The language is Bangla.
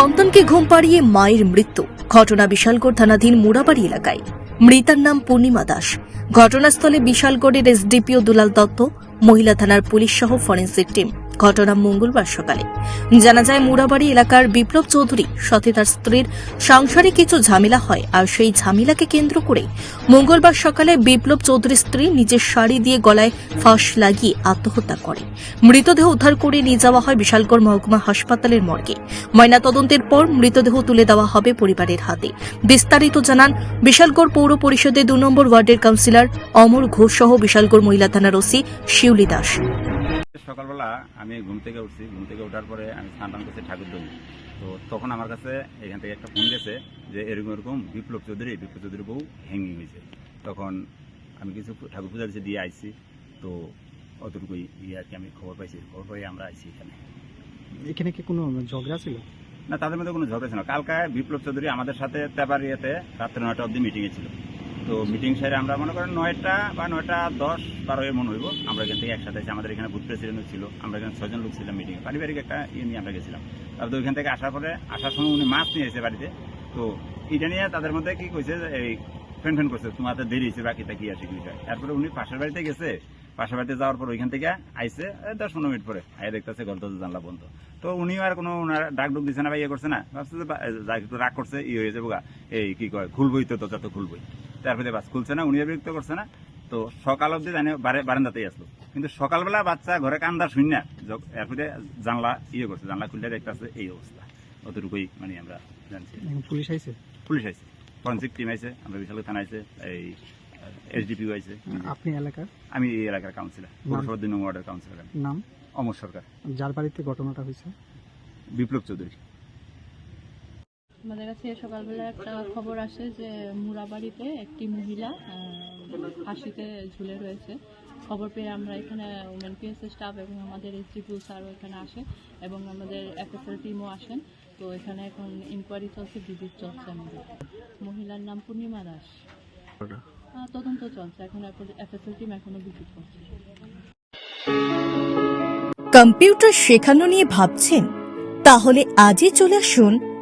সন্তানকে ঘুম পাড়িয়ে মায়ের মৃত্যু। ঘটনা বিশালগড় থানাধীন মুড়াবাড়ি এলাকায়। মৃতার নাম পূর্ণিমা দাস। ঘটনাস্থলে বিশালগড়ের এসডিপিও দুলাল দত্ত, মহিলা থানার পুলিশ সহ ফরেন্সিক টিম। ঘটনা মঙ্গলবার সকালে। জানা যায় মুড়াবাড়ি এলাকার বিপ্লব চৌধুরী সাথে তার স্ত্রীর সাংসারিক কিছু ঝামেলা হয় আর সেই ঝামেলাকে কেন্দ্র করে মঙ্গলবার সকালে বিপ্লব চৌধুরীর স্ত্রী নিজের শাড়ি দিয়ে গলায় ফাঁস লাগিয়ে আত্মহত্যা করে। মৃতদেহ উদ্ধার করে নিয়ে যাওয়া হয় বিশালগড় মহকুমা হাসপাতালের মর্গে। ময়নাতদন্তের পর মৃতদেহ তুলে দেওয়া হবে পরিবারের হাতে। বিস্তারিত জানান, বিশালগড় পৌর পরিষদের দু নম্বর ওয়ার্ডের কাউন্সিলর অমর ঘোষ সহ বিশালগড় মহিলা থানার ওসি শিউলি দাস। সকালবেলা আমি ঘুম থেকে উঠছি। ঘুম থেকে ওঠার পরে আমি স্নান টান করছি ঠাকুর দই তো তখন আমার কাছে এখান থেকে একটা ফোন গেছে যে এরকম এরকম বিপ্লব চৌধুরী বিপ্লব চৌধুরী বউ হ্যাঙ্গিং হয়েছে। তখন আমি কিছু ঠাকুর পূজা দিয়ে আইছি। তো অতটুকুই ইয়ে আর কি আমি খবর পাইছি। খবর পাই আমরা আইছি এখানে। এখানে কি কোনো ঝগড়া ছিল? না তাদের মধ্যে কোনো ঝগড়া ছিল না। কালকে বিপ্লব চৌধুরী আমাদের সাথে তেবার ইয়েতে রাত্রে নয়টা অবধি মিটিংয়ে ছিল। তো মিটিং সেরে আমরা মনে করেন নয়টা বা নয়টা দশ বারো এমন হইব। আমরা এখান থেকে একসাথে আমাদের এখানে বুথ প্রেসিডেন্ট ছিল। আমরা এখানে ছয়জন লোক ছিলাম মিটিংয়ে পারিবারিক একটা ইয়ে নিয়ে আমরা গেছিলাম। তারপরে ওইখান থেকে আসার পরে, আসার সময় উনি মাছ নিয়ে এসেছে বাড়িতে। তো এটা নিয়ে তাদের মধ্যে কি কইছে এই ফ্যান ফ্যান করছে তোমাদের দেরি হয়েছে, বাকিটা কি আছে, কি তারপরে উনি পাশের বাড়িতে গেছে। পাশের বাড়িতে যাওয়ার পর ওইখান থেকে আইসে দশ পনেরো মিনিট পরে। আই দেখতেছে ঘর দরজা জানলা বন্ধ। তো উনিও আর কোনো ওনার ডাক ডুক দিছে না বা ইয়ে করছে না। ভাবছে যে যা একটু রাগ করছে ইয়ে হয়ে যাব এই কি কয়, খুলবই তো দরজা তো খুলবই। তারপরে বাস খুলছে না উনিও বিরক্ত করছে না। তো সকাল অব্দি জানি বারে- বারান্দাতেই আসলো। কিন্তু সকালবেলা বাচ্চা ঘরে কান্দা শুন না। এরপরে জানলা ইয়ে করছে জানলা খুললে দেখতেছে এই অবস্থা। অতটুকুই মানে আমরা জানছি। পুলিশ আইছে? পুলিশ আইছে। ফরেন্সিক টিম আইছে আমরা বিশাল থানা আইছে এই এসডিপিও আইছে। আপনি এলাকার? আমি এই এলাকার কাউন্সিলর পৌরসভা দুই নম্বর ওয়ার্ডের কাউন্সিলর নাম? অমর সরকার। যার বাড়িতে ঘটনাটা হয়েছে? বিপ্লব চৌধুরী। আমাদের কাছে সকালবেলা একটা খবর আসে যে মুরাবাড়িতে একটি মহিলা ফাঁসিতে ঝুলে রয়েছে। খবর পেয়ে আমরা এখানে উমেন পিএস স্টাফ এবং আমাদের এসডিপিউ স্যারও এখানে আসে এবং আমাদের এফএসএল টিমও আসেন। তো এখানে এখন ইনকোয়ারি চলছে ভিজিট চলছে আমাদের। মহিলার নাম পূর্ণিমা দাস। তদন্ত চলছে। এখন এফএসএল টিম এখনও ভিজিট করছে। কম্পিউটার শেখানো নিয়ে ভাবছেন? তাহলে আজই চলে আসুন